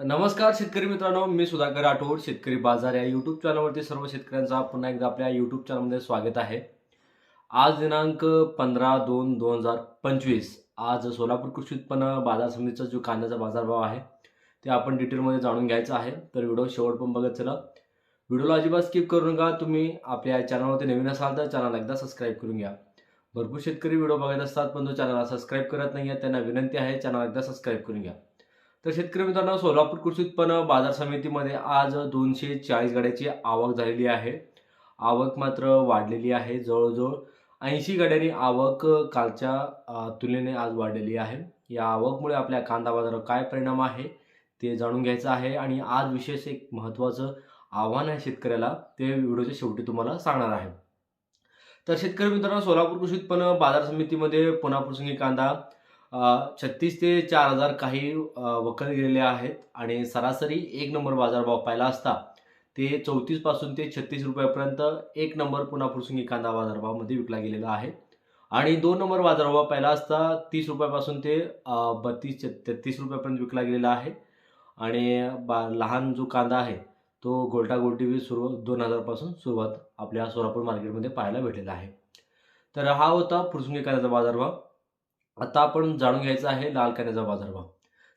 नमस्कार शेतकरी मित्रांनो मी सुधाकर राठोड शेतकरी बाजार या यूट्यूब चॅनलवरती सर्व शेतकऱ्यांचा पुन्हा एकदा आपल्या यूट्यूब चॅनलमध्ये स्वागत आहे. आज दिनांक पंधरा दोन दोन हजार पंचवीस आज सोलापूर कृषी उत्पन्न बाजार समितीचा जो कांद्याचा बाजारभाव आहे ते आपण डिटेलमध्ये जाणून घ्यायचं आहे. तर व्हिडिओ शेवट पण बघत चला. व्हिडिओला अजिबात स्किप करू नका तुम्ही आपल्या चॅनलवरती नवीन असाल तर चॅनल एकदा सबस्क्राईब करून घ्या. भरपूर शेतकरी व्हिडिओ बघत असतात पण जो चॅनलला सबस्क्राईब करत नाही आहे त्यांना विनंती आहे चॅनल एकदा सबस्क्राईब करून घ्या. तर शेतकरी मित्रांनो सोलापूर कृषी उत्पन्न बाजार समितीमध्ये आज दोनशे चाळीस गाड्याची आवक झालेली आहे. आवक मात्र वाढलेली आहे. जवळजवळ ऐंशी गाड्यांनी आवक कालच्या तुलनेने आज वाढलेली आहे. या आवकमुळे आपल्या कांदा बाजारावर काय परिणाम आहे ते जाणून घ्यायचं आहे आणि आज विशेष एक महत्त्वाचं आव्हान आहे शेतकऱ्याला ते व्हिडिओच्या शेवटी तुम्हाला सांगणार आहे. तर शेतकरी मित्रांनो सोलापूर कृषी उत्पन्न बाजार समितीमध्ये पुन्हा प्रसंगी कांदा छत्तीस ते चार हजार काही अ, वकल गेलेले आहेत आणि सरासरी एक नंबर बाजारभाव पाहिला असता ते चौतीसपासून ते छत्तीस रुपयापर्यंत एक नंबर पुन्हा प्रसंगी कांदा बाजारभावामध्ये विकला गेलेला आहे. आणि दोन नंबर बाजारभाव पाहिला असता तीस रुपयापासून ते बत्तीस तेहतीस रुपयापर्यंत विकला गेलेला आहे. आणि बा लहान जो कांदा आहे तो गोलटा गोलटी सुरू दोन हजारपासून सुरुवात आपल्या सोलापूर मार्केटमध्ये पाहायला भेटलेला आहे. तर हा होता प्रसंगी कांद्याचा बाजारभाव. आता आपण जाणून घ्यायचं आहे लाल कांद्याचा बाजारभाव.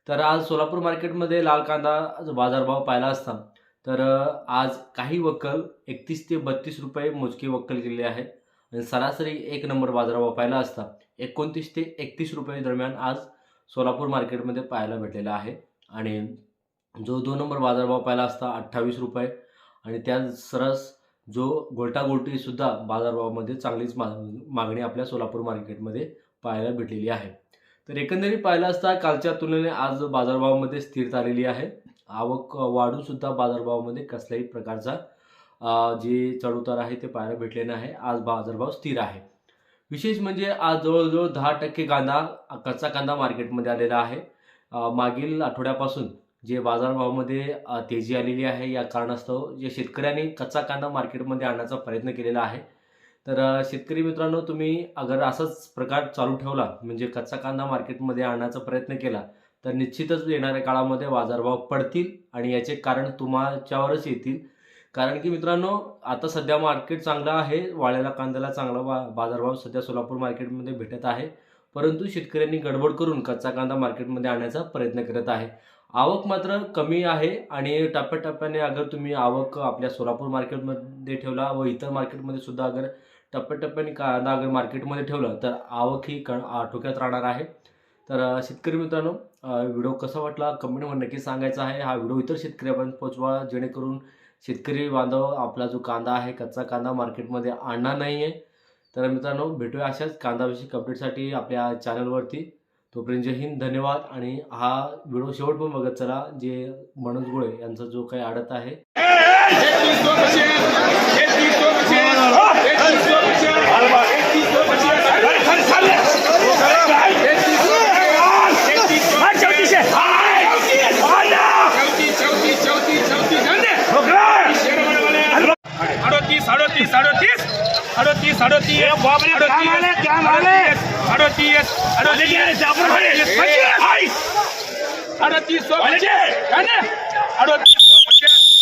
तर आज सोलापूर मार्केटमध्ये लाल कांदा बाजारभाव पाहिला असता तर आज काही वक्कल एकतीस ते बत्तीस रुपये मोजके वक्कल केलेले आहेत आणि सरासरी एक नंबर बाजारभाव पाहिला असता एकोणतीस ते एकतीस रुपये दरम्यान आज सोलापूर मार्केटमध्ये पाहायला भेटलेला आहे. आणि जो दोन नंबर बाजारभाव पाहिला असता अठ्ठावीस रुपये आणि त्या सरस जो गोलटागोलटीसुद्धा बाजारभावामध्ये चांगलीच मा मागणी आपल्या सोलापूर मार्केटमध्ये पाहायला भेटलेली आहे. तर एकंदरीत पाहिलं असता कालच्या तुलनेने आज बाजारभावामध्ये स्थिरता आलेली आहे. आवक वाढून सुद्धा बाजारभावामध्ये कसल्याही प्रकारचा जे चढउतार आहे ते पाहायला भेटले नाही. आज बाजारभाव स्थिर आहे. विशेष म्हणजे आज जवळजवळ दहा टक्के कांदा कच्चा कांदा मार्केटमध्ये आलेला आहे. मागील आठवड्यापासून जे बाजारभावामध्ये तेजी आलेली आहे या कारणास्तव जे शेतकऱ्यांनी कच्चा कांदा मार्केटमध्ये आणण्याचा प्रयत्न केलेला आहे. तर शेतकरी मित्रांनो तुम्ही अगर असाच प्रकार चालू ठेवला म्हणजे कच्चा कांदा मार्केटमध्ये आणण्याचा प्रयत्न केला तर निश्चितच येणाऱ्या काळामध्ये बाजारभाव पडतील आणि याचे कारण तुमच्यावरच येतील. कारण की मित्रांनो आता सध्या मार्केट चांगलं आहे वाळ्याला कांद्याला चांगला बा बाजारभाव सध्या सोलापूर मार्केटमध्ये भेटत आहे. परंतु शेतकऱ्यांनी गडबड करून कच्चा कांदा मार्केटमध्ये आणण्याचा प्रयत्न करत आहे. आवक मात्र कमी आहे आणि टप्प्याटप्प्याने अगर तुम्ही आवक आपल्या सोलापूर मार्केटमध्ये ठेवला व इतर मार्केटमध्ये सुद्धा अगर टप्प्याटप्प्याने कांदा अगर मार्केटमध्ये ठेवलं तर आवक ही क आटोक्यात राहणार आहे. तर शेतकरी मित्रांनो व्हिडिओ कसा वाटला कमेंटमध्ये नक्की सांगायचा आहे. हा व्हिडिओ इतर शेतकऱ्यापर्यंत पोचवा जेणेकरून शेतकरी बांधव आपला जो कांदा आहे कच्चा कांदा मार्केटमध्ये आणणार नाही आहे तर मित्रांनो भेटूया अशाच कांदाविषयक अपडेटसाठी आपल्या चॅनलवरती तोपर्यंत जय हिंद धन्यवाद. आणि हा व्हिडिओ शेवट पण बघत चला जे मनोज गोळे यांचा जो काही आडत आहे. અડોતીસ અડોતીસ અડોતીસ અડોતીસ અડોતીસો અડોતીસો પચાસ